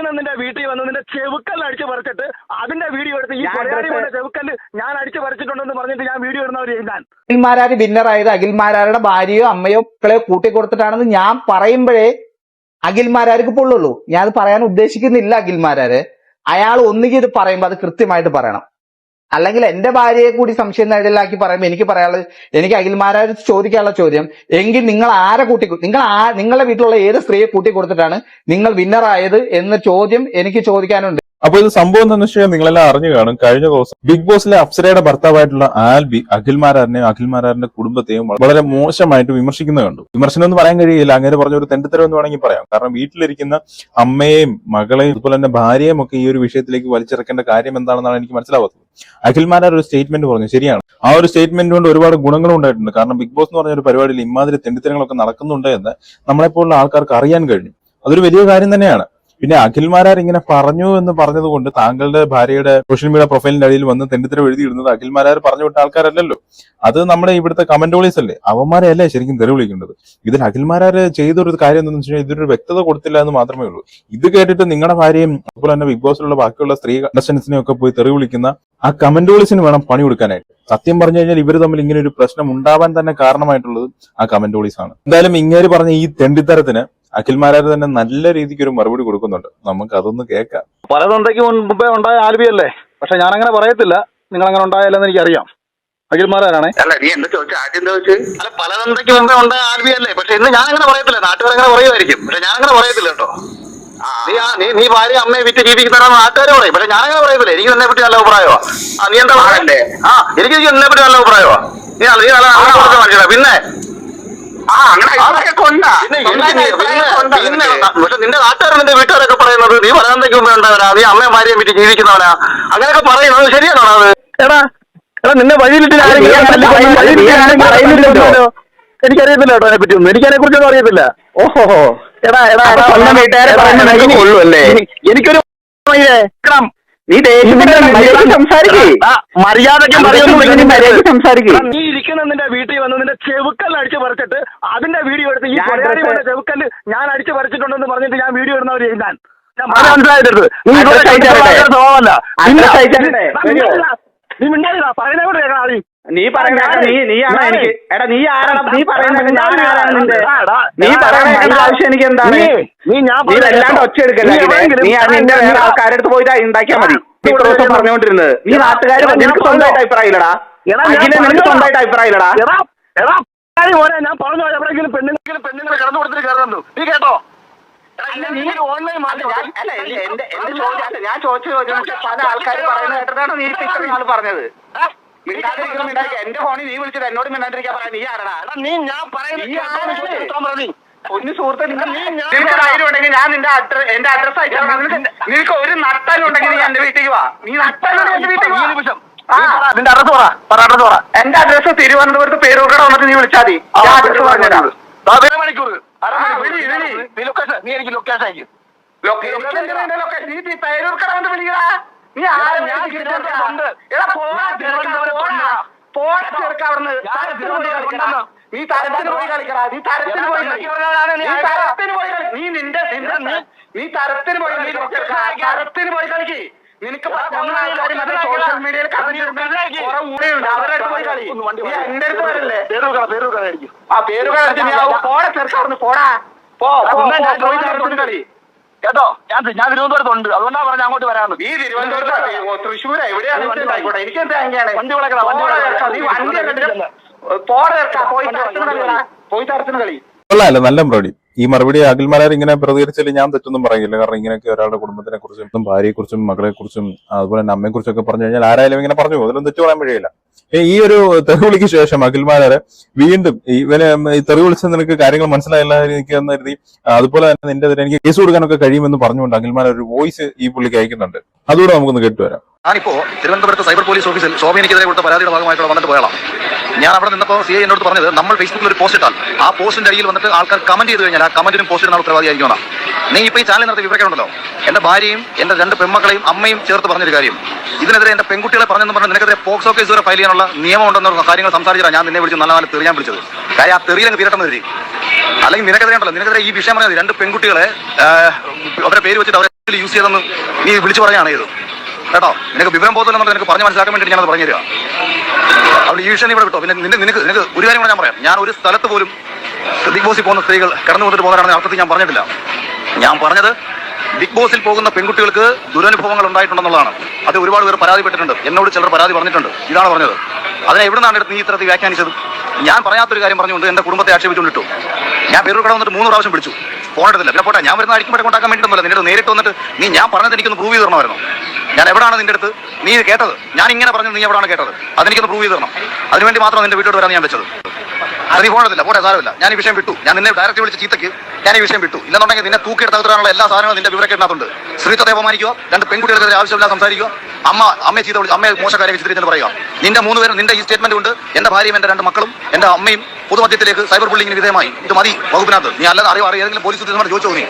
ഇരിക്കുന്ന നിന്റെ വീട്ടിൽ വന്ന് നിന്റെ ചെവുക്കല്ല അടിച്ചു പറിച്ചിട്ട് അതിന്റെ വീഡിയോ എടുത്ത് ഈ കൊലയാളി വന്ന ചെവുക്കല്ല് ഞാൻ അടിച്ചു പറിച്ചിട്ടുണ്ടെന്ന് പറഞ്ഞിട്ട് ഞാൻ വീഡിയോ ഇടുന്നവർ ഞാൻ അഖിൽമാരാര് ഭിന്നറായത് അഖിൽമാരാരുടെ ഭാര്യയോ അമ്മയോ മക്കളെയോ കൂട്ടിക്കൊടുത്തിട്ടാണെന്ന് ഞാൻ പറയുമ്പോഴേ അഖിൽമാരാർക്ക് പൊള്ളുള്ളൂ. ഞാൻ അത് പറയാൻ ഉദ്ദേശിക്കുന്നില്ല അഖിൽമാരാര്. അയാൾ ഒന്നുകിൽ ഇത് പറയുമ്പോൾ അത് കൃത്യമായിട്ട് പറയണം. അല്ലെങ്കിൽ എന്റെ ഭാര്യയെ കൂടി സംശയം നേടലാക്കി പറയുമ്പോൾ എനിക്ക് പറയാനുള്ളത് എനിക്ക് അഖിൽമാരായ ചോദിക്കാനുള്ള ചോദ്യം എങ്കിൽ നിങ്ങൾ ആരെ കൂട്ടി നിങ്ങൾ ആ നിങ്ങളുടെ വീട്ടിലുള്ള ഏത് സ്ത്രീയെ കൂട്ടി കൊടുത്തിട്ടാണ് നിങ്ങൾ വിന്നറായത് എന്ന ചോദ്യം എനിക്ക് ചോദിക്കാനുണ്ട്. അപ്പൊ ഇത് സംഭവം എന്താണെന്ന് വെച്ചാൽ നിങ്ങളെല്ലാം അറിഞ്ഞു കാണും. കഴിഞ്ഞ ദിവസം ബിഗ് ബോസിലെ അപ്സരയുടെ ഭർത്താവായിട്ടുള്ള ആൽബി അഖിൽമാരാറിനെയും അഖിൽമാരാറിന്റെ കുടുംബത്തെയും വളരെ മോശമായിട്ട് വിമർശിക്കുന്നത് കണ്ടു. വിമർശനം എന്ന് പറയാൻ കഴിയില്ല. അങ്ങനെ പറഞ്ഞ ഒരു തെണ്ടിത്തരം എന്ന് വേണമെങ്കിൽ പറയാം. കാരണം വീട്ടിലിരിക്കുന്ന അമ്മയെയും മകളെയും അതുപോലെ തന്നെ ഭാര്യയും ഒക്കെ ഈ ഒരു വിഷയത്തിലേക്ക് വലിച്ചിറക്കേണ്ട കാര്യം എന്താണെന്നാണ് എനിക്ക് മനസ്സിലാവാത്തത്. അഖിൽമാരാർ ഒരു സ്റ്റേറ്റ്മെന്റ് പറഞ്ഞു ശരിയാണ്. ആ ഒരു സ്റ്റേറ്റ്മെന്റ് കൊണ്ട് ഒരുപാട് ഗുണങ്ങളും ഉണ്ടായിട്ടുണ്ട്. കാരണം ബിഗ് ബോസ് എന്ന് പറഞ്ഞ ഒരു പരിപാടിയിൽ ഇമാതിരി തെണ്ടിത്തരങ്ങളൊക്കെ നടക്കുന്നുണ്ട് എന്ന് നമ്മളെപ്പോലുള്ള ആൾക്കാർക്ക് അറിയാൻ കഴിഞ്ഞു. അതൊരു വലിയ കാര്യം തന്നെയാണ്. പിന്നെ അഖിൽമാരാർ ഇങ്ങനെ പറഞ്ഞു എന്ന് പറഞ്ഞതുകൊണ്ട് താങ്കളുടെ ഭാര്യയുടെ സോഷ്യൽ മീഡിയ പ്രൊഫൈലിന്റെ അടിയിൽ വന്ന് തെണ്ടിത്തരം എഴുതിയിടുന്നത് അഖിൽമാരാർ പറഞ്ഞു വിട്ട ആൾക്കാരല്ലല്ലോ. അത് നമ്മുടെ ഇവിടുത്തെ കമന്റോളീസ് അല്ലേ? അവന്മാരെ അല്ലേ ശരിക്കും തെറി വിളിക്കേണ്ടത്? ഇതിൽ അഖിൽമാരാർ ചെയ്തൊരു കാര്യം എന്താണെന്ന് വെച്ചാൽ ഇതൊരു വ്യക്തത കൊടുത്തില്ല എന്ന് മാത്രമേ ഉള്ളൂ. ഇത് കേട്ടിട്ട് നിങ്ങളുടെ ഭാര്യയും അതുപോലെ തന്നെ ബിഗ് ബോസിലുള്ള ബാക്കിയുള്ള സ്ത്രീ കണ്ടസ്റ്റൻസിനെ ഒക്കെ പോയി തെറി വിളിക്കുന്ന ആ കമന്റോളീസിന് വേണം പണി കൊടുക്കാനായിട്ട്. സത്യം പറഞ്ഞു കഴിഞ്ഞാൽ ഇവർ തമ്മിൽ ഇങ്ങനെ ഒരു പ്രശ്നം ഉണ്ടാവാൻ തന്നെ കാരണമായിട്ടുള്ളത് ആ കമന്റോളീസ് ആണ്. എന്തായാലും ഇങ്ങേര് പറഞ്ഞ ഈ തെണ്ടിത്തരത്തിന് അഖിൽമാരാർ തന്നെ നല്ല രീതിക്ക് ഒരു മറുപടി കൊടുക്കുന്നുണ്ട്. നമുക്ക് അതൊന്ന് കേൾക്കാം. പലതൊണ്ടയ്ക്ക് മുൻപേ ഉണ്ടായ ആൽബിയല്ലേ പക്ഷെ ഞാൻ അങ്ങനെ പറയത്തില്ല. നിങ്ങൾ അങ്ങനെ ഉണ്ടായാലെന്ന് എനിക്കറിയാം. അഖിൽമാരാണേ അല്ല നീ എന്ത് ചോദിച്ചു? ആദ്യം എന്താ ചോദിച്ചു? അല്ല പലതന്തയ്ക്ക് മുമ്പേ ഉണ്ടായ ആൽബിയല്ലേ പക്ഷെ ഇന്ന് ഞാൻ അങ്ങനെ പറയത്തില്ല. നാട്ടുകാർ അങ്ങനെ പറയുമായിരിക്കും. പക്ഷെ ഞാൻ അങ്ങനെ പറയത്തില്ല കേട്ടോ. നീ ആ- നീ നീ ഭാര്യ അമ്മയെ വിറ്റ് ജീവിക്കുന്നതാണ് നാട്ടുകാർ പറയും. പക്ഷെ ഞാൻ അങ്ങനെ പറയത്തില്ല. എനിക്ക് എന്നെ പറ്റി നല്ല അഭിപ്രായമാ. ആ നീ എന്താ പറയണ്ടേ ആ എനിക്ക് എന്നെ പറ്റി നല്ല അഭിപ്രായമാ. നീ അല്ല നീ നല്ല പിന്നെ നിന്റെ നാട്ടുകാരും നിന്റെ വീട്ടുകാരൊക്കെ പറയുന്നത്? നീ പലതന്തയ്ക്ക് മുമ്പേ ഉണ്ടാവനാ നീ അമ്മയും ഭാര്യയും വീട്ടിൽ ജീവിക്കുന്നവനാ. അങ്ങനെയൊക്കെ പറയുന്നത് ശരിയാണോ അത്? എടാ എടാ നിന്നെ വഴിയിലിട്ട് ആരെങ്കിലും നീ അങ്ങനെ തല്ലിക്കൊന്ന് പറയുന്നത് വഴിയിലിട്ട് നീ അങ്ങനെ ആരെങ്കിലും പറയുന്നില്ലല്ലോ. തല്ലിക്കൊന്നോ? എനിക്കറിയത്തില്ല കേട്ടോ അതിനെ പറ്റിയൊന്നും എനിക്ക് അതിനെ കുറിച്ചൊന്നും അറിയത്തില്ല ഓഹോ എടാ എടാ എടാ? എനിക്കൊരു. നീ ദേഷ്യപ്പെട്ട് മര്യാദയ്ക്ക് സംസാരിക്കേ മര്യാദയ്ക്ക് അന്തസ്സും മര്യാദയ്ക്ക് സംസാരിക്ക്. നീ ഇരിക്കുന്ന നിന്റെ വീട്ടിൽ വന്ന് നിന്റെ ചെവുക്കല്ല് അടിച്ചു പറിച്ചിട്ട് അതിന്റെ വീഡിയോ എടുത്ത് ഈ ചെവുക്കല്ല് ഞാൻ അടിച്ച് പറിച്ചിട്ടുണ്ടെന്ന് പറഞ്ഞിട്ട് ഞാൻ വീഡിയോ ഇടുന്നവർ ഞാൻ മനസ്സിലായിട്ടെടുത്ത് നീ ഇവിടെ സ്വഭാവമല്ല? നീ മിണ്ടാതില്ല നീ മിണ്ടാതിരുന്നാ. പറയുന്നത് കൂടെ കേൾക്കണം. നീ പറയുന്ന ഞാനേ- നീ നീയാണ് എനിക്ക്? എടാ നീ ആരാണ് നീ ഞാൻ ആരാണ് നിന്റെ? നീ ആവശ്യം എനിക്ക് എന്താണ്? നീ- നീ ഞാൻ നീ പറയുന്നത് വല്ലാണ്ട് ഒച്ച എടുക്കല്ല നീ. നിന്റെ വേറെ ആൾക്കാരുടെ അടുത്ത് പോയിട്ട് ഉണ്ടാക്കിയാ മതി. ഇത്ര ദിവസം പറഞ്ഞുകൊണ്ടിരുന്നത്. നീ നാട്ടുകാർ നിനക്ക് സ്വന്തമായിട്ട് അഭിപ്രായമില്ലടാ. അഖിലെ നിനക്ക്. സ്വന്തമായിട്ട് അഭിപ്രായമില്ലടാ. എടാ എടാ കാര്യം മോനെ? ഞാൻ പറഞ്ഞു എവിടെയെങ്കിലും പെണ്ണുങ്ങളെങ്കിലും പെണ്ണുങ്ങളെ കടന്നു കൊടുത്തിട്ട് കയറുന്നു നീ കേട്ടോ. എടാ, നീ ഓൺലൈൻ അല്ല, ഞാൻ- ചോദിച്ചു പല ആൾക്കാർ പറയുന്നത് കേട്ടിട്ടാണ് നീ ഇപ്പൊ ഇത്രയും നാൾ പറഞ്ഞത്. മിണ്ടാതിരിക്കണം മിണ്ടാതിരിക്കുക എന്റെ ഫോണിൽ നീ വിളിച്ചത് എന്നോട് മിണ്ടാണ്ടിരിക്കാൻ പറയാൻ നീ ആരടാ? നീ ഞാൻ പറയുന്നത്. ഒന്ന് സുഹൃത്തെ ഞാൻ നിനക്ക് ധൈര്യം ഉണ്ടെങ്കിൽ ഞാൻ നിന്റെ അഡ്രസ് എന്റെ അഡ്രസ് അയച്ചാൽ നിനക്ക് ഒരു നട്ടലുണ്ടെങ്കിൽ നീ എന്റെ വീട്ടിലേക്ക് വാ. നീ നട്ടലുണ്ടെങ്കിൽ എന്റെ വീട്ടിലേക്ക് വാ. നിന്റെ അഡ്രസ് പറ. പറ അഡ്രസ് പറ. എന്റെ അഡ്രസ് തിരുവനന്തപുരത്ത് പേരൂർക്കട വന്നിട്ട് നീ വിളിച്ചാൽ മതി. ഞാൻ അഡ്രസ് പറഞ്ഞുതരാം. മണിക്കൂർ. നീ എനിക്ക് ലൊക്കേഷൻ അയക്കും ലൊക്കേഷൻ? നീ പേരൂർക്കട വന്ന് വിളിക്കടാ. നീ ആരെ പോടാ ചെറുക്കാ അവിടുന്ന്. പോയി. നീ തരത്തിന് പോയി കളിക്കടാ. നീ തരത്തിന് പോയി നീ നീ തരത്തിന് പോയി നീ നിന്റെ നിന്റെ നീ- തരത്തിന് പോയി കളി. ചെറുക്കാ. തരത്തിന് പോയി കളിക്ക്. നിനക്ക് സോഷ്യൽ മീഡിയയിൽ പോയി കളി. നീ എന്റെ അടുത്ത് വരല്ലേ? ആ പേരുകൾ പോടാ ചെറുക്കാർന്ന് പോടാ. പോ. കളി. കേട്ടോ ഞാൻ ഞാൻ തിരുവനന്തപുരത്തുണ്ട്. അതുകൊണ്ടാണ് പറഞ്ഞ അങ്ങോട്ട് വരാമെന്ന് ഈ തിരുവനന്തപുരത്ത് തൃശ്ശൂർ എവിടെയാണ്? ആയിക്കോട്ടെ എനിക്ക് എന്താ അങ്ങനെയാണ് വണ്ടി വിളക്കടാ, വണ്ടി വിളക്കടാ. നീ വണ്ടി കണ്ടിട്ട് പോടെ പോയി തരത്തിന് കളിടാ പോയി തരത്തിന് കളി കൊള്ളാമല്ലോ നല്ല മറുപടി. ഈ മറുപടി അഖിൽമാരാർ ഇങ്ങനെ പ്രതികരിച്ചാൽ ഞാൻ തെറ്റൊന്നും പറയില്ല. കാരണം ഇങ്ങനെയൊക്കെ ഒരാളുടെ കുടുംബത്തിനെ കുറിച്ചും ഭാര്യയെ കുറിച്ചും മകളെ കുറിച്ചും അതുപോലെ തന്നെ അമ്മയെ കുറിച്ചൊക്കെ പറഞ്ഞു കഴിഞ്ഞാൽ ആരായാലും ഇങ്ങനെ പറഞ്ഞു. അതിലൊന്നും തെറ്റു പറയാൻ വഴിയില്ല. ഈ ഒരു തെറിവിളിക്ക് ശേഷം അഖിൽമാരെ വീണ്ടും ഇവനെ ഈ തെറി വിളിച്ച നിനക്ക് കാര്യങ്ങൾ മനസ്സിലായില്ല എനിക്ക് കരുതി അതുപോലെ തന്നെ നിന്റെ എതിരെ എനിക്ക് കേസ് കൊടുക്കാനൊക്കെ കഴിയുമെന്ന് പറഞ്ഞുകൊണ്ട് അഖിൽമാർ ഒരു വോയിസ് ഈ പുള്ളിക്ക് അയക്കുന്നുണ്ട്. അതുകൂടെ നമുക്കൊന്ന് കേട്ടുവരാം ഞാനിപ്പോ തിരുവനന്തപുരത്ത് സൈബർ പോലീസ് ഓഫീസിൽ ശോഭനിക്കെതിരെ കൊടുത്ത പരാതിയുടെ ഭാഗമായിട്ട് വന്നിട്ട് പോയാളാം. ഞാൻ അവിടെ നിന്നപ്പോൾ സി ഐ എന്നോട് പറഞ്ഞത് നമ്മൾ ഫേസ്ബുക്കിൽ ഒരു പോസ്റ്റ് ഇട്ടാൽ ആ പോസ്റ്റിന്റെ അടിയിൽ വന്നിട്ട് ആൾക്കാർ കമന്റ് ചെയ്ത് കഴിഞ്ഞാൽ ആ കമന്റിനും പോസ്റ്റിനും ഇടുന്ന ഉത്തരവാദിയായിരിക്കും നീ ഇപ്പൊ ഈ ചാനൽ നടത്തി വിവരിക്കണമല്ലോ എന്റെ ഭാര്യയും എന്റെ രണ്ട് പെൺമക്കളെയും അമ്മയും ചേർത്ത് പറഞ്ഞൊരു കാര്യം. ഇതിനെതിരെ എന്റെ പെൺകുട്ടികളെ പറഞ്ഞെന്ന് പറഞ്ഞാൽ നിനക്കെതിരെ പോക്സോ കേസ് വരെ ഫയൽ ചെയ്യാനുള്ള നിയമം ഉണ്ടെന്നുള്ള കാര്യങ്ങൾ സംസാരിച്ചാൽ ഞാൻ നിന്നെ വിളിച്ച് നല്ല നല്ല തെറിയാൻ വിളിച്ചത്. കാര്യം ആ തെറിയിലങ്ങ് തീരട്ടെന്ന് കരുതി. അല്ലെങ്കിൽ നിനക്കെതിരെ ഉണ്ടല്ലോ. നിനക്കെതിരെ ഈ വിഷയം പറഞ്ഞത് രണ്ട് പെൺകുട്ടികളെ അവരെ പേര് വെച്ചിട്ട് അവരെ യൂസ് ചെയ്തെന്ന് നീ വിളിച്ചു പറയുകയാണ് ചെയ്തത് കേട്ടോ? നിനക്ക് വിവരം പോകുന്നില്ലെന്ന് നിനക്ക് പറഞ്ഞു മനസ്സിലാക്കാൻ വേണ്ടി ഞാനത് പറഞ്ഞു തരാം അവിടെ ഈ വിഷയം ഇവിടെ വിട്ടോ. പിന്നെ നിന്റെ നിനക്ക് നിനക്ക് ഒരു കാര്യം കൂടെ ഞാൻ പറയാം. ഞാൻ ഒരു സ്ഥലത്ത് പോലും ബിഗ് ബോസിൽ പോകുന്ന സ്ത്രീകൾ കടന്നു വന്നിട്ട് പോകാനാണെന്ന് അർത്ഥത്തിൽ ഞാൻ പറഞ്ഞിട്ടില്ല. ഞാൻ പറഞ്ഞത് ബിഗ് ബോസിൽ പോകുന്ന പെൺകുട്ടികൾക്ക് ദുരനുഭവങ്ങൾ ഉണ്ടായിട്ടുണ്ടെന്നുള്ളതാണ്. അത് ഒരുപാട് പേർ പരാതിപ്പെട്ടിട്ടുണ്ട്. എന്നോട് ചിലർ പരാതി പറഞ്ഞിട്ടുണ്ട്. ഇതാണ് പറഞ്ഞത്. അതിനെ എവിടെ നിന്നാണ് നീ ഇത്തരത്തിൽ വ്യാഖ്യാനിച്ചത്? ഞാൻ പറയാത്തൊരു കാര്യം പറഞ്ഞുകൊണ്ട് എന്റെ കുടുംബത്തെ ആക്ഷേപിച്ചുകൊണ്ടിട്ടു. ഞാൻ പേരൂർ കട വന്നിട്ട് മൂന്ന് പ്രാവശ്യം പിടിച്ചു. ഫോൺ എടുത്തില്ല. പിന്നെ പോട്ടെ ഞാൻ വരുന്ന അടിക്കുമ്പോൾ കൊണ്ടാക്കാൻ വേണ്ടിയിട്ടൊന്നുമില്ല നിന്റെ നേരിട്ട് വന്നിട്ട് നീ ഞാൻ പറഞ്ഞത് എനിക്കൊന്ന് പ്രൂവ് ചെയ്ത് തരണമായിരുന്നു. ഞാൻ എവിടെയാണ് നിന്റെ അടുത്ത്? നീ കേട്ടത്? ഞാൻ ഇങ്ങനെ പറഞ്ഞത് നീ എവിടെയാണ് കേട്ടത്? അതെനിക്കൊന്ന് പ്രൂവ് ചെയ്ത് തരണം. അതിനുവേണ്ടി മാത്രം നിന്റെ വീട്ടിലോട്ട് വരാൻ ഞാൻ വെച്ചത്. അത് നീ പോരാ സാരമില്ല. ഞാൻ ഈ വിഷയം വിട്ടു. ഞാൻ നിന്നെ ഡയറക്റ്റ് വിളിച്ച ചീത്തയ്ക്ക്. ഞാൻ ഈ വിഷയം വിട്ടു. ഇല്ലെന്നുണ്ടെങ്കിൽ നിന്നെ തൂക്കിയെടുത്ത് അകത്തിടാനുള്ള എല്ലാ സാധനങ്ങളും നിന്റെ വിവരക്കേട്ടിനകത്തുണ്ട് സ്ത്രീത്വത്തെ അപമാനിക്കുക രണ്ട് പെൺകുട്ടികൾക്കെതിരെ ആവശ്യമില്ല സംസാരിക്കുക അമ്മ അമ്മയെ ചീത്ത വിളിച്ച് അമ്മയെ മോശക്കാരെ ചിത്രീകരിച്ച് പറയുക. നിന്റെ മൂന്ന് പേരും നിന്റെ ഈ സ്റ്റേറ്റ്മെന്റ് കൊണ്ട് എന്റെ ഭാര്യയും എന്റെ രണ്ട് മക്കളും എന്റെ അമ്മയും പൊതുമധ്യത്തിലേക്ക് സൈബർ ബുള്ളിങ്ങിന് വിധേയമായി. ഇത് മതി വകുപ്പിനകത്ത്. നീ അല്ലാതെ അറിയോ ഏതെങ്കിലും പോലീസ് ഉദ്യോഗസ്ഥന്മാർ ചോദിച്ചോ നീ?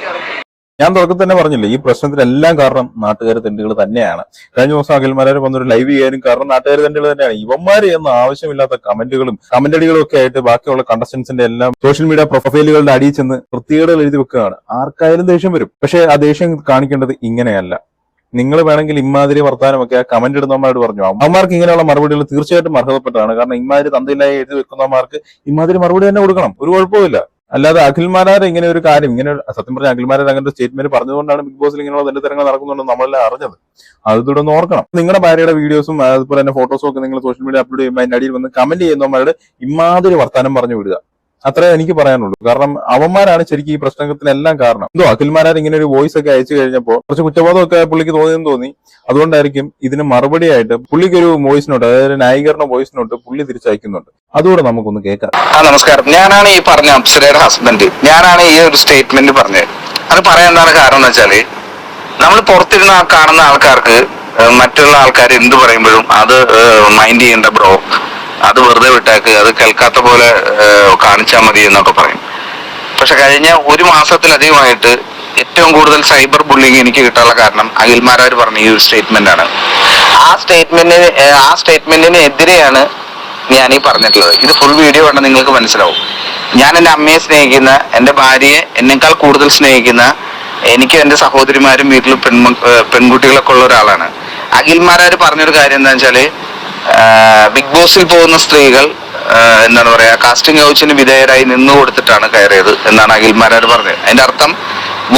ഞാൻ തുടക്കത്തിൽ തന്നെ പറഞ്ഞില്ലേ ഈ പ്രശ്നത്തിനെല്ലാം കാരണം നാട്ടുകാർ തെണ്ടുകൾ തന്നെയാണ്. കഴിഞ്ഞ ദിവസം അഖിൽമാരെ വന്നൊരു ലൈവ് ചെയ്യാനും കാരണം നാട്ടുകാർ തെണ്ടുകൾ തന്നെയാണ്. ഇവന്മാര് എന്ന ആവശ്യമില്ലാത്ത കമന്റുകളും കമന്റടികളും ഒക്കെ ആയിട്ട് ബാക്കിയുള്ള കണ്ടസ്റ്റൻസിന്റെ എല്ലാം സോഷ്യൽ മീഡിയ പ്രൊഫൈലുകളുടെ അടിയിൽ ചെന്ന് വൃത്തികേടുകൾ എഴുതി വെക്കുകയാണ്. ആർക്കായാലും ദേഷ്യം വരും. പക്ഷെ ആ ദേഷ്യം കാണിക്കേണ്ടത് ഇങ്ങനെയല്ല. നിങ്ങൾ വേണമെങ്കിൽ ഇമാതിരി വർത്താനമൊക്കെ ആ കമന്റ് ഇടുന്നവന്മാരോട് പറഞ്ഞു. അമ്മമാർക്ക് ഇങ്ങനെയുള്ള മറുപടികൾ തീർച്ചയായിട്ടും അർഹതപ്പെട്ടതാണ്. കാരണം ഇമാതിരി തന്തയിലായി എഴുതി വെക്കുന്നവന്മാർക്ക് ഇമാതിരി മറുപടി തന്നെ കൊടുക്കണം. ഒരു കുഴപ്പമില്ല അല്ലാതെ അഖിൽമാരാർ ഇങ്ങനെ ഒരു കാര്യം ഇങ്ങനെ സത്യം പറഞ്ഞ അഖിൽമാരാർ അങ്ങനെ ഒരു സ്റ്റേറ്റ്മെന്റ് പറഞ്ഞതുകൊണ്ടാണ് ബിഗ് ബോസിൽ ഇങ്ങനെയുള്ള തെണ്ടിത്തരങ്ങൾ നടക്കുന്നുണ്ടെന്ന് നമ്മളെല്ലാം അറിഞ്ഞത്. അത് തുടർന്ന് ഓർക്കണം. നിങ്ങളുടെ ഭാര്യയുടെ വീഡിയോസും അതുപോലെ തന്നെ ഫോട്ടോസും ഒക്കെ നിങ്ങൾ സോഷ്യൽ മീഡിയ അപ്ലോഡ് ചെയ്യുമ്പോൾ അതിന്റെ അടിയിൽ വന്ന് കമന്റ് ചെയ്യുന്നവന്മാരുടെ ഇമാതിരി വർത്താനം പറഞ്ഞു വിടുക. അത്രേ എനിക്ക് പറയാനുള്ളൂ. കാരണം അവന്മാരാണ് ശരിക്കും ഈ പ്രശ്നത്തിനെല്ലാം കാരണം. എന്തോ അഖിൽമാരാർ ഇങ്ങനെ ഒരു വോയിസ് ഒക്കെ അയച്ചു കഴിഞ്ഞപ്പോൾ കുറച്ച് കുറ്റബോധമൊക്കെ പുള്ളിക്ക് തോന്നിയെന്ന് തോന്നി. അതുകൊണ്ടായിരിക്കും ഇതിന് മറുപടിയായിട്ട് പുള്ളിക്ക് ഒരു വോയിസ് നോട്ട് അതായത് നായികരുടെ വോയിസ് നോട്ട് പുള്ളി തിരിച്ചയക്കുന്നുണ്ട്. അതുകൂടെ നമുക്കൊന്ന് കേൾക്കാം. ആ നമസ്കാരം. ഞാനാണ് ഈ പറഞ്ഞ അപ്സരയുടെ ഹസ്ബൻഡ് ഞാനാണ് ഈ ഒരു സ്റ്റേറ്റ്മെന്റ് പറഞ്ഞത്. അത് പറയാൻ എന്താണ് കാരണം എന്ന് വെച്ചാൽ നമ്മൾ പുറത്തിരുന്ന കാണുന്ന ആൾക്കാർക്ക് മറ്റുള്ള ആൾക്കാർ എന്ത് പറയുമ്പോഴും അത് മൈൻഡ് ചെയ്യേണ്ട ബ്രോ അത് വെറുതെ വിട്ടേക്ക് അത് കേൾക്കാത്ത പോലെ കാണിച്ചാൽ മതി എന്നൊക്കെ പറയും. പക്ഷെ കഴിഞ്ഞ ഒരു മാസത്തിലധികമായിട്ട് ഏറ്റവും കൂടുതൽ സൈബർ ബുള്ളിങ് എനിക്ക് കിട്ടാനുള്ള കാരണം അഖിൽമാരാർ പറഞ്ഞ ഈ ഒരു സ്റ്റേറ്റ്മെന്റ് ആണ് ആ സ്റ്റേറ്റ്മെന്റിന് ആ സ്റ്റേറ്റ്മെന്റിന് എതിരെയാണ് ഞാൻ ഈ പറഞ്ഞിട്ടുള്ളത്. ഇത് ഫുൾ വീഡിയോ കണ്ട നിങ്ങൾക്ക് മനസ്സിലാവും. ഞാൻ എന്റെ അമ്മയെ സ്നേഹിക്കുന്ന എന്റെ ഭാര്യയെ എന്നെക്കാൾ കൂടുതൽ സ്നേഹിക്കുന്ന എനിക്ക് എന്റെ സഹോദരിമാരും വീട്ടിൽ പെൺമു പെൺകുട്ടികളൊക്കെ ഉള്ള ഒരാളാണ്. അഖിൽമാരാർ പറഞ്ഞൊരു കാര്യം എന്താ വെച്ചാൽ ബിഗ് ബോസിൽ പോകുന്ന സ്ത്രീകൾ എന്താണ് പറയുക കാസ്റ്റിംഗ് കൗച്ചിന് വിധേയരായി നിന്നു കൊടുത്തിട്ടാണ് കയറിയത് എന്നാണ് അഖിൽമാരാർ പറഞ്ഞത്. അതിന്റെ അർത്ഥം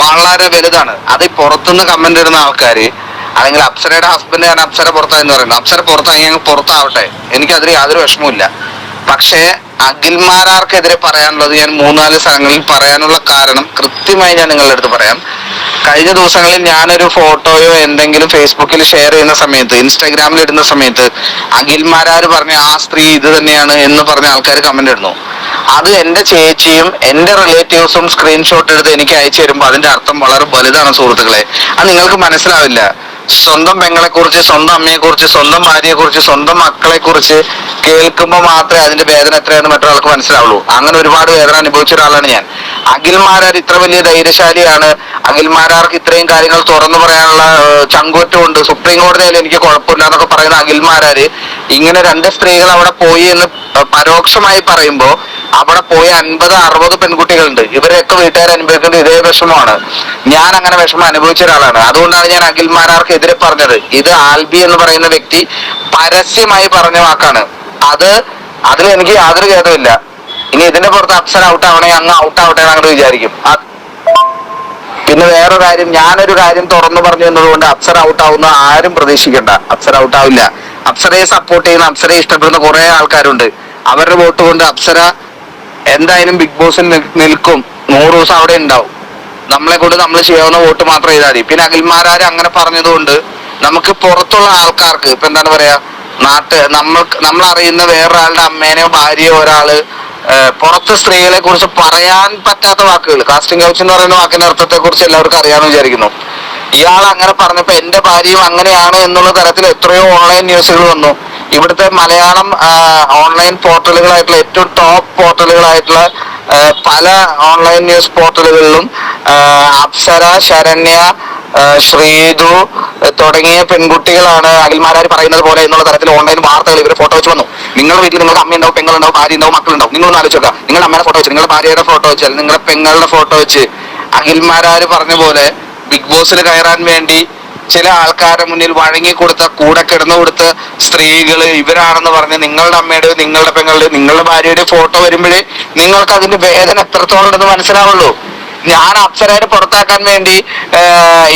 വളരെ വലുതാണ്. അത് പുറത്തുനിന്ന് കമന്റ് ഇടുന്ന ആൾക്കാര് അല്ലെങ്കിൽ അപ്സരയുടെ ഹസ്ബൻഡ് ഞാൻ അപ്സര പുറത്തായെന്ന് പറയുന്നു അപ്സര പുറത്തായി ഞങ്ങൾ പുറത്താവട്ടെ. എനിക്കതിൽ യാതൊരു വിഷമവുമില്ല. പക്ഷേ അഖിൽമാരാർക്കെതിരെ പറയാനുള്ളത് ഞാൻ മൂന്നാൽ സ്ഥലങ്ങളിൽ പറയാനുള്ള കാരണം കൃത്യമായി ഞാൻ നിങ്ങളുടെ അടുത്ത് പറയാം. കഴിഞ്ഞ ദിവസങ്ങളിൽ ഞാനൊരു ഫോട്ടോയോ എന്തെങ്കിലും ഫേസ്ബുക്കിൽ ഷെയർ ചെയ്യുന്ന സമയത്ത് ഇൻസ്റ്റാഗ്രാമിൽ ഇടുന്ന സമയത്ത് അഖിൽമാരാർ പറഞ്ഞ ആ സ്ത്രീ ഇത് തന്നെയാണ് എന്ന് പറഞ്ഞ ആൾക്കാർ കമന്റ് ഇടുന്നു. അത് എന്റെ ചേച്ചിയും എന്റെ റിലേറ്റീവ്സും സ്ക്രീൻഷോട്ട് എടുത്ത് എനിക്ക് അയച്ചു തരുമ്പോൾ അതിന്റെ അർത്ഥം വളരെ വലുതാണ് സുഹൃത്തുക്കളെ. അത് നിങ്ങൾക്ക് മനസ്സിലാവില്ല. സ്വന്തം പെങ്ങളെ കുറിച്ച് സ്വന്തം അമ്മയെ കുറിച്ച് സ്വന്തം ഭാര്യയെ കുറിച്ച് സ്വന്തം മക്കളെ കുറിച്ച് കേൾക്കുമ്പോൾ മാത്രമേ അതിന്റെ വേദന എത്രയാണെന്ന് മറ്റൊരാൾക്ക് മനസ്സിലാവുള്ളൂ. അങ്ങനെ ഒരുപാട് വേദന അനുഭവിച്ച ഒരാളാണ് ഞാൻ. അഖിൽമാരാർ ഇത്ര വലിയ ധൈര്യശാലിയാണ്. അഖിൽമാരാർക്ക് ഇത്രയും കാര്യങ്ങൾ തുറന്നു പറയാനുള്ള ചങ്കൂറ്റമുണ്ട് സുപ്രീം കോടതിയിൽ എനിക്ക് കുഴപ്പമില്ല എന്നൊക്കെ പറയുന്ന അഖിൽമാരാര് ഇങ്ങനെ രണ്ട് സ്ത്രീകൾ അവിടെ പോയി എന്ന് പരോക്ഷമായി പറയുമ്പോ അവിടെ പോയ അൻപത് അറുപത് പെൺകുട്ടികളുണ്ട്. ഇവരെയൊക്കെ വീട്ടുകാർ അനുഭവിക്കുന്നത് ഇതേ വിഷമമാണ്. ഞാൻ അങ്ങനെ വിഷമം അനുഭവിച്ച ഒരാളാണ്. അതുകൊണ്ടാണ് ഞാൻ അഖിൽമാരാർക്ക് എതിരെ പറഞ്ഞത്. ഇത് ആൽബി എന്ന് പറയുന്ന വ്യക്തി പരസ്യമായി പറഞ്ഞ വാക്കാണ്. അത് അതിൽ എനിക്ക് യാതൊരു ഖേദമില്ല ഇനി ഇതിന്റെ പുറത്ത് അപ്സർ ഔട്ട് ആവണേ അങ്ങ് ഔട്ട് ആവട്ടെ അങ്ങനെ വിചാരിക്കും പിന്നെ വേറെ കാര്യം ഞാനൊരു കാര്യം തുറന്നു പറഞ്ഞു എന്നതുകൊണ്ട് അപ്സർ ഔട്ട് ആവുന്ന ആരും പ്രതീക്ഷിക്കണ്ട. അപ്സർ ഔട്ട് ആവില്ല അപ്സരയെ സപ്പോർട്ട് ചെയ്യുന്ന അപ്സരയെ ഇഷ്ടപ്പെടുന്ന കുറെ ആൾക്കാരുണ്ട്. അവരുടെ വോട്ട് കൊണ്ട് അപ്സര എന്തായാലും ബിഗ് ബോസിൽ നിൽ- നിൽക്കും. നൂറ് ദിവസം അവിടെ ഉണ്ടാവും. നമ്മളെ കൊണ്ട് നമ്മൾ ചെയ്യാവുന്ന വോട്ട് മാത്രം ചെയ്താൽ മതി. പിന്നെ അഖിൽമാരാർ അങ്ങനെ പറഞ്ഞതുകൊണ്ട് നമുക്ക് പുറത്തുള്ള ആൾക്കാർക്ക് ഇപ്പൊ എന്താണ് പറയാ നാട്ട് നമ്മൾ നമ്മൾ അറിയുന്ന വേറൊരാളുടെ അമ്മേനെയോ ഭാര്യയോ ഒരാൾ പുറത്ത് സ്ത്രീകളെ കുറിച്ച് പറയാൻ പറ്റാത്ത വാക്കുകൾ. കാസ്റ്റിംഗ് കൗച്ച് എന്ന് പറയുന്ന വാക്കിന്റെ അർത്ഥത്തെ കുറിച്ച് എല്ലാവർക്കും അറിയാമെന്ന് വിചാരിക്കുന്നു. ഇയാൾ അങ്ങനെ പറഞ്ഞപ്പോ എന്റെ ഭാര്യയും അങ്ങനെയാണ് എന്നുള്ള തരത്തിൽ എത്രയോ ഓൺലൈൻ ന്യൂസുകൾ വന്നു. ഇവിടുത്തെ മലയാളം ഓൺലൈൻ പോർട്ടലുകളായിട്ടുള്ള ഏറ്റവും ടോപ്പ് പോർട്ടലുകളായിട്ടുള്ള പല ഓൺലൈൻ ന്യൂസ് പോർട്ടലുകളിലും അപ്സര ശരണ്യ ശ്രീതു തുടങ്ങിയ പെൺകുട്ടികളാണ് അഖിൽമാരാർ പറയുന്നത് പോലെ എന്നുള്ള തരത്തിൽ ഓൺലൈൻ വാർത്തകൾ ഇവർ ഫോട്ടോ വെച്ച് വന്നു. നിങ്ങളുടെ വീട്ടിൽ നിങ്ങൾക്ക് അമ്മയുണ്ടാവും പെങ്ങളുണ്ടാവും ഭാര്യ ഉണ്ടാവും മക്കളുണ്ടാവും. നിങ്ങളൊന്ന് ആലോചിച്ച് നോക്കുക നിങ്ങളുടെ അമ്മയുടെ ഫോട്ടോ വെച്ച് നിങ്ങളുടെ ഭാര്യയുടെ ഫോട്ടോ വെച്ചാൽ നിങ്ങളുടെ പെങ്ങളുടെ ഫോട്ടോ വെച്ച് അഖിൽമാരാർ പറഞ്ഞ പോലെ ബിഗ് ബോസിൽ കയറാൻ വേണ്ടി ചില ആൾക്കാരുടെ മുന്നിൽ വഴങ്ങിക്കൊടുത്ത കൂടെ കിടന്നു കൊടുത്ത് സ്ത്രീകൾ ഇവരാണെന്ന് പറഞ്ഞ് നിങ്ങളുടെ അമ്മയുടെ നിങ്ങളുടെ പെങ്ങളുടെ നിങ്ങളുടെ ഭാര്യയുടെ ഫോട്ടോ വരുമ്പോഴേ നിങ്ങൾക്ക് അതിന്റെ വേദന എത്രത്തോളം ഉണ്ടെന്ന് മനസ്സിലാവുള്ളൂ. ഞാൻ അപ്സരയെ പുറത്താക്കാൻ വേണ്ടി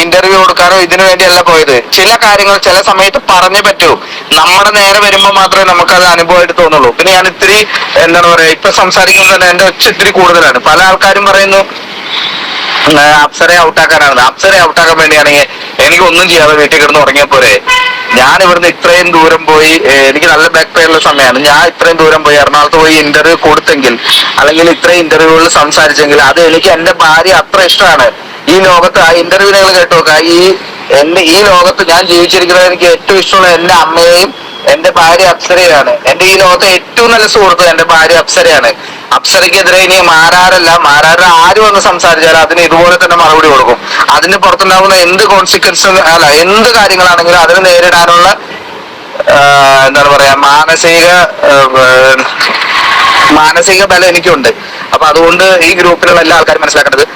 ഇന്റർവ്യൂ കൊടുക്കാനോ ഇതിനു വേണ്ടിയല്ല പോയത്. ചില കാര്യങ്ങൾ ചില സമയത്ത് പറഞ്ഞേ പറ്റൂ. നമ്മുടെ നേരെ വരുമ്പോൾ മാത്രമേ നമുക്കത് അനുഭവമായിട്ട് തോന്നുള്ളൂ. പിന്നെ ഞാൻ ഇത്തിരി എന്താണ് പറയാ ഇപ്പൊ സംസാരിക്കുമ്പോൾ തന്നെ എന്റെ ഒച്ച ഇത്തിരി കൂടുതലാണ്. പല ആൾക്കാരും പറയുന്നു അപ്സരെ ഔട്ടാക്കാനാണ് അപ്സരയെ ഔട്ടാക്കാൻ വേണ്ടിയാണെങ്കിൽ എനിക്ക് ഒന്നും ചെയ്യാതെ വീട്ടിൽ കിടന്ന് ഉറങ്ങിയാൽ പോരെ. ഞാൻ ഇവിടുന്ന് ഇത്രയും ദൂരം പോയി എനിക്ക് നല്ല ബാക്ക് പെയിൻ ഉള്ള സമയമാണ് ഞാൻ ഇത്രയും ദൂരം പോയി എറണാകുളത്ത് പോയി ഇന്റർവ്യൂ കൊടുത്തെങ്കിൽ അല്ലെങ്കിൽ ഇത്രയും ഇന്റർവ്യൂകളിൽ സംസാരിച്ചെങ്കിൽ അത് എനിക്ക് എന്റെ ഭാര്യ അത്ര ഇഷ്ടമാണ്. ഈ ലോകത്ത് ആ ഇന്റർവ്യൂ നിങ്ങൾ കേട്ടു ഈ എന്റെ ഈ ലോകത്ത് ഞാൻ ജീവിച്ചിരിക്കുന്നത് എനിക്ക് ഏറ്റവും ഇഷ്ടമുള്ള എന്റെ അമ്മയെയും എന്റെ ഭാര്യ അപ്സരയാണ്. എന്റെ ഈ ലോകത്തെ ഏറ്റവും നല്ല സുഹൃത്ത് എന്റെ ഭാര്യ അപ്സരയാണ്. അപ്സരയ്ക്കെതിരെ ഇനി മാരാരല്ല മാരാരുടെ ആര് വന്ന് സംസാരിച്ചാലും അതിന് ഇതുപോലെ തന്നെ മറുപടി കൊടുക്കും. അതിന് പുറത്തുണ്ടാകുന്ന എന്ത് കോൺസിക്വൻസ് അല്ല എന്ത് കാര്യങ്ങളാണെങ്കിലും അതിനെ നേരിടാനുള്ള എന്താണ് പറയാ മാനസിക മാനസിക ബലം എനിക്കുണ്ട്. അപ്പൊ അതുകൊണ്ട് ഈ ഗ്രൂപ്പിലുള്ള എല്ലാ ആൾക്കാരും മനസ്സിലാക്കേണ്ടത്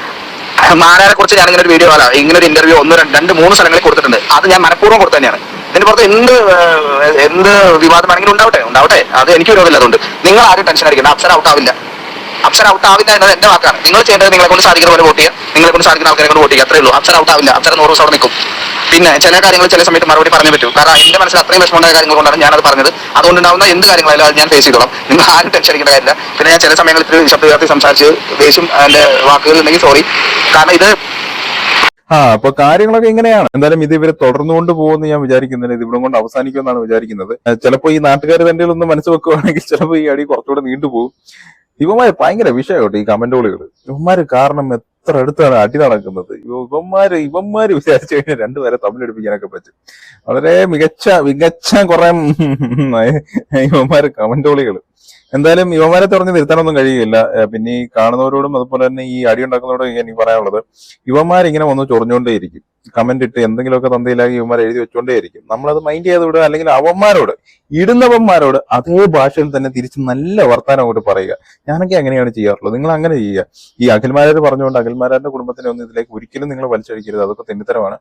മാനാരെ കുറിച്ച് ഞാൻ ഇങ്ങനെ ഒരു വീഡിയോ അല്ല ഇങ്ങനെ ഒരു ഇന്റർവ്യൂ ഒന്ന് രണ്ട് മൂന്ന് സ്ഥലങ്ങളിൽ കൊടുത്തിട്ടുണ്ട്. അത് ഞാൻ മനഃപൂർവം കൊടുത്തു തന്നെയാണ് ഇതിന് പുറത്ത് എന്ത് എന്ത് വിവാദമാണെങ്കിലും ഉണ്ടാവട്ടെ ഉണ്ടാവട്ടെ. അത് എനിക്ക് വിരോധമില്ല അതുകൊണ്ട്. നിങ്ങൾ ആരും ടെൻഷൻ അടിക്കേണ്ട. അപ്സര ഔട്ട് ആവില്ല. അപ്സര ഔട്ട് ആവില്ല എന്നത് എന്റെ വാക്കാണ് നിങ്ങൾ ചെയ്യേണ്ടത് നിങ്ങളെ കൊണ്ട് സാധിക്കുന്ന പോലെ വോട്ട് ചെയ്യുക. നിങ്ങളെ കൊണ്ട് സാധിക്കുന്ന ആൾക്കാരെ കൊണ്ട് വോട്ട് ചെയ്യുക. അത്രേ ഉള്ളൂ. അപ്സര ഔട്ട് ആവില്ല. അപ്സര നൂറ് ദിവസം അവിടെ നിൽക്കും. പിന്നെ ചില കാര്യങ്ങൾ ചില സമയത്ത് മറുപടി പറഞ്ഞു പറ്റൂ. കാരണം എന്റെ മനസ്സിൽ അത്രയും വിഷമമുണ്ടായ കാര്യങ്ങൾ കൊണ്ടാണ് ഞാനത് പറഞ്ഞത്. അതുകൊണ്ടുണ്ടാവുന്ന എന്ത് കാര്യങ്ങളായാലും അത് ഞാൻ ഫേസ് ചെയ്തോളാം. നിങ്ങൾ ആരും ടെൻഷൻ അടിക്കേണ്ട കാര്യമില്ല. പിന്നെ ഞാൻ ചില സമയങ്ങളിൽ ഇത്തിരി ശബ്ദ ഉയർത്തി സംസാരിച്ച് ദേഷ്യം എന്റെ വാക്കുകൾ ഉണ്ടെങ്കിൽ സോറി കാരണം ഇത് ആ അപ്പൊ കാര്യങ്ങളൊക്കെ ഇങ്ങനെയാണ്. എന്തായാലും ഇത് ഇവർ തുടർന്നുകൊണ്ട് പോകുമെന്ന് ഞാൻ വിചാരിക്കുന്നില്ല. ഇത് ഇവിടെ കൊണ്ട് അവസാനിക്കുമെന്നാണ് വിചാരിക്കുന്നത്. ഏഹ് ചിലപ്പോ ഈ നാട്ടുകാർ തന്റെ ഒന്ന് മനസ്സ് വെക്കുവാണെങ്കിൽ ചിലപ്പോൾ ഈ അടി കുറച്ചുകൂടെ നീണ്ടുപോകും. ഇവന്മാര് ഭയങ്കര വിഷയമായിട്ട് ഈ കമന്റോളികൾ ഇവന്മാര് കാരണം എത്ര അടുത്താണ് അടി നടക്കുന്നത്. ഇവ- ഇവന്മാര് ഇവന്മാര് വിചാരിച്ചു കഴിഞ്ഞാൽ രണ്ടുപേരെ തമ്മിലടിപ്പിക്കാനൊക്കെ പറ്റും. വളരെ മികച്ച മികച്ച കുറെ ഇവന്മാര് കമന്റോളികൾ എന്തായാലും ഇവന്മാരെ തുറന്ന് നിർത്താനൊന്നും കഴിയില്ല പിന്നെ ഈ കാണുന്നവരോടും അതുപോലെ തന്നെ ഈ അടി ഉണ്ടാക്കുന്നവരോടും എനിക്ക് പറയാനുള്ളത്. ഇവന്മാരിങ്ങനെ വന്ന് ചൊറിഞ്ഞുകൊണ്ടേയിരിക്കും. കമന്റ് ഇട്ട് എന്തെങ്കിലുമൊക്കെ തന്തയിലാക്കി ഇവന്മാർ എഴുതി വെച്ചുകൊണ്ടേയിരിക്കും നമ്മളത് മൈൻഡ് ചെയ്ത് വിടുക അല്ലെങ്കിൽ അവന്മാരോട് ഇടുന്നവന്മാരോട് അതേ ഭാഷയിൽ തന്നെ തിരിച്ച് നല്ല വർത്താനം അങ്ങോട്ട് പറയുക. ഞാനൊക്കെ അങ്ങനെയാണ് ചെയ്യാറുള്ളത്. നിങ്ങൾ അങ്ങനെ ചെയ്യുക. ഈ അഖിൽമാരാർ പറഞ്ഞുകൊണ്ട് അഖിൽമാരാരുടെ കുടുംബത്തിനെ ഒന്നും ഇതിലേക്ക് ഒരിക്കലും നിങ്ങൾ വലിച്ചഴിക്കരുത് അതൊക്കെ തെന്നിത്തരമാണ്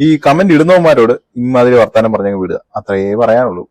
ഈ കമന്റ് ഇടുന്നവന്മാരോട് ഇമാതിരി വർത്താനം പറഞ്ഞങ്ങ് വിടുക. അത്രയേ പറയാനുള്ളൂ.